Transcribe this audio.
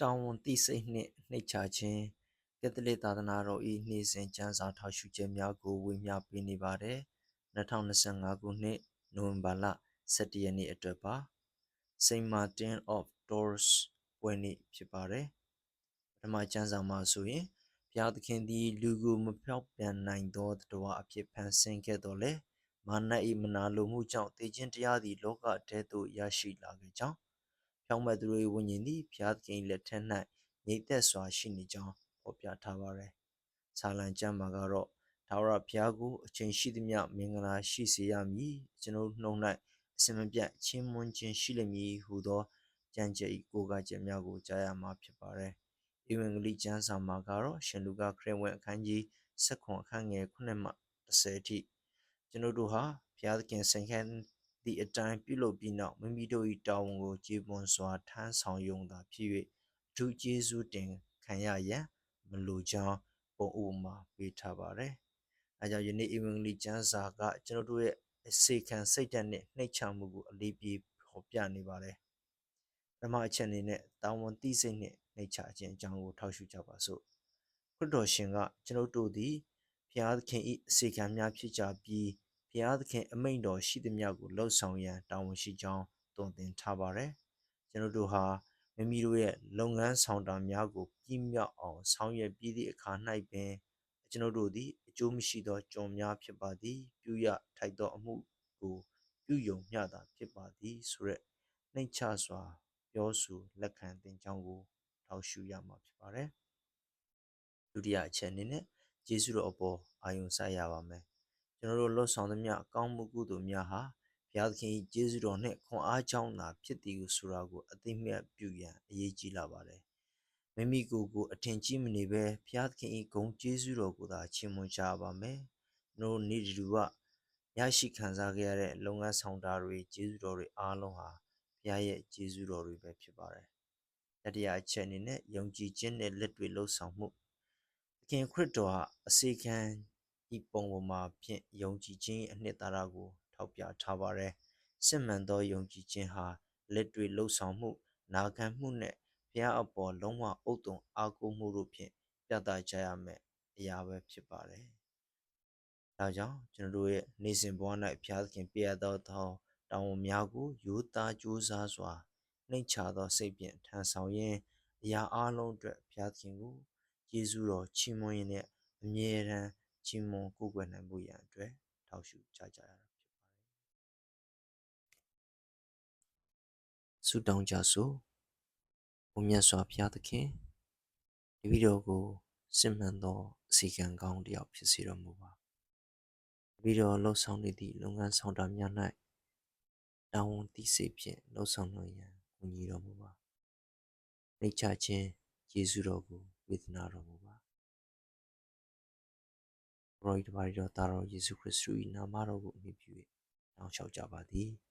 တာဝန်သိစိတ်နှင့်နှိမ့်ချခြင်းကက်သလစ်သာသနာတော်၏နေ့စဉ်ကျမ်းစာထောက်ရှုချက်များကိုဝေမျှပေးနေပါတယ်2025ခုနှစ်နိုဝင်ဘာလ17ရက်နေ့အတွက်ပါ Saint Martin of Tours ပွဲနေ့ဖြစ်ပါတယ်ပထမကျမ်းစာမှာဆိုရင်ဘုရားသခင်သည်လူကိုမဖြောက်ပြန်နိုင်သောတတော်အဖြစ်ဖန်ဆင်းခဲ့တော်လဲမာန၏မနာလိုမှုကြောင့်တေခြင်းတရားသည်လောကထဲသို့ရရှိလာခဲ့ကြောင်း ဖြောင့်မတ်သူတို့၏ဝိညာဉ်သည်ဘုရားသခင်လက်ထက်၌ငြိမ်သက်စွာရှိနေကြောင်းဖော်ပြထားပါတယ်။ဆာလံကျမ်းမှာကတော့ဒါဝရဘုရားကိုအချိန်ရှိသမျှမင်္ဂလာရှိစေရမည်ကျွန်ုပ်နှုံ၌အစင်မပြတ်ချင်းမွန်းခြင်းရှိလိမ့်မည်ဟုသောကြံကြဲ၏ကိုးကားချက်များကိုကြားရမှာဖြစ်ပါတယ်။ဧဝံဂေလိကျမ်းစာမှာကတော့ရှင်လူကခရစ်ဝင်အခန်းကြီး7အခန်းငယ်9မှ10အထိကျွန်ုပ်တို့ဟာဘုရားသခင်ဆင်ခံ သည့်အတိုင်းပြုလုပ်ပြီးနောက်မိမိတို့၏တာဝန်ကိုကျေပွန်စွာထမ်းဆောင်ယုံသာဖြစ်၍အထူးကျေးဇူးတင်ခံရရန်မလိုကြောင်းပုံဥပမာပေးထားပါတယ်။အဲကြောင့်ယနေ့ဧဝံဂေလိကျမ်းစာကကျွန်တော်တို့ရဲ့အစေခံစိတ်ဓာတ်နဲ့နှိမ့်ချမှုကိုအလေးပေးဖော်ပြနေပါတယ်။ပထမအချက်အနေနဲ့တာဝန်သိစိတ်နဲ့နှိမ့်ချခြင်းအကြောင်းကိုထောက်ရှုကြပါစို့။ခရစ်တော်ရှင်ကကျွန်တော်တို့သည်ဘုရားသခင်၏အစေခံများဖြစ်ကြပြီး ဘုရားသခင်အမိန့်တော်ရှိသမျှကိုလှုပ်ဆောင်ရန်တာဝန်ရှိကြောင်းသွန်သင်ထားပါတယ်။ကျွန်တော်တို့ဟာမိမိတို့ရဲ့လုပ်ငန်းဆောင်တာများကိုပြည့်မြောက်အောင်ဆောင်ရွက်ပြီးသည့်အခါ၌ပင်ကျွန်တော်တို့သည်အကျိုးမရှိသောကြုံများဖြစ်ပါသည်ပြုရထိုက်သောအမှုကိုပြုယုံမျှတာဖြစ်ပါသည်ဆိုရက်နှိမ့်ချစွာပြောဆိုလက်ခံသင်ကြောင်းကိုထောက်ရှုရမှာဖြစ်ပါတယ်ဒုတိယအချက်အနေနဲ့ယေရှုတော်အပေါ်အာယုံစိုက်ရပါမယ် ကျွန်တော်တို့လှုပ်ဆောင်သမျှအကောင်းမှုကုသိုလ်များဟာဘုရားသခင်ယေရှုတော်နှင့်ခွန်အားကြောင်းသာဖြစ်သည်ဟုဆိုတာကိုအသိမြတ်ပြုရန်အရေးကြီးလာပါတယ်မိမိကိုယ်ကိုအထင်ကြီးမနေဘဲဘုရားသခင်၏ဂုဏ်ကျေးဇူးတော်ကိုသာချီးမွမ်းကြပါမယ်။ကျွန်တော်နေတူကရရှိခံစားခဲ့ရတဲ့လုပ်ငန်းဆောင်တာတွေကျေးဇူးတော်တွေအားလုံးဟာဘုရားရဲ့ကျေးဇူးတော်တွေပဲဖြစ်ပါတယ်။တတိယအချက်အနေနဲ့ယုံကြည်ခြင်းနဲ့လက်တွေ့လှုပ်ဆောင်မှုသခင်ခရစ်တော်ဟာအစေခံ ဤပုံပေါ်မှာဖြင့်ယုံကြည်ခြင်းအနှစ်သာရကို ထောက်ပြထားပါတယ်။စစ်မှန်သောယုံကြည်ခြင်းဟာလက်တွေ့လှုပ်ဆောင်မှု နာခံမှုနဲ့ဘုရားအပေါ်လုံးဝဥတုံအားကိုးမှုတို့ဖြင့်ပြသကြရမယ်အရာပဲဖြစ်ပါတယ်။ဒါကြောင့်ကျွန်တော်တို့ရဲ့နေစဉ်ဘဝ၌ဘုရားသခင်ပြရသောသောတောင်းဝန်များကိုယူသားကြိုးစားစွာနှိမ့်ချသောစိတ်ဖြင့်ထမ်းဆောင်ရင်းအရာအလုံးအတွက်ဘုရားသခင်ကိုယေရှုတော်ချီးမွမ်းရင်းနဲ့အမြဲတမ်း ချီးမွမ်းကိုးကွယ်နိုင်ဖို့ရန်အတွက်ထောက်ရှုကြကြရတာဖြစ်ပါတယ်။ဆုတောင်းကြစို့။ဘုမြတ်စွာဘုရားသခင်တပည့်တော်ကိုစစ်မှန်သောအစီကံကောင်းတယောက်ဖြစ်စေတော်မူပါ။တပည့်တော်လှုပ်ဆောင်နေသည့်လုပ်ငန်းဆောင်တာများ၌တာဝန်သိစေဖြင့်လှုပ်ဆောင်နိုင်ရန်ကူညီတော်မူပါ။နှိတ်ချခြင်းယေရှုတော်ကိုဝေဒနာတော်မူပါ။ ဘရောဟိတပါရီတော်သားတော်ယေရှုခရစ်သူ၏နာမတော်ကိုအမိပြု၍တောင်းလျှောက်ကြပါသည်။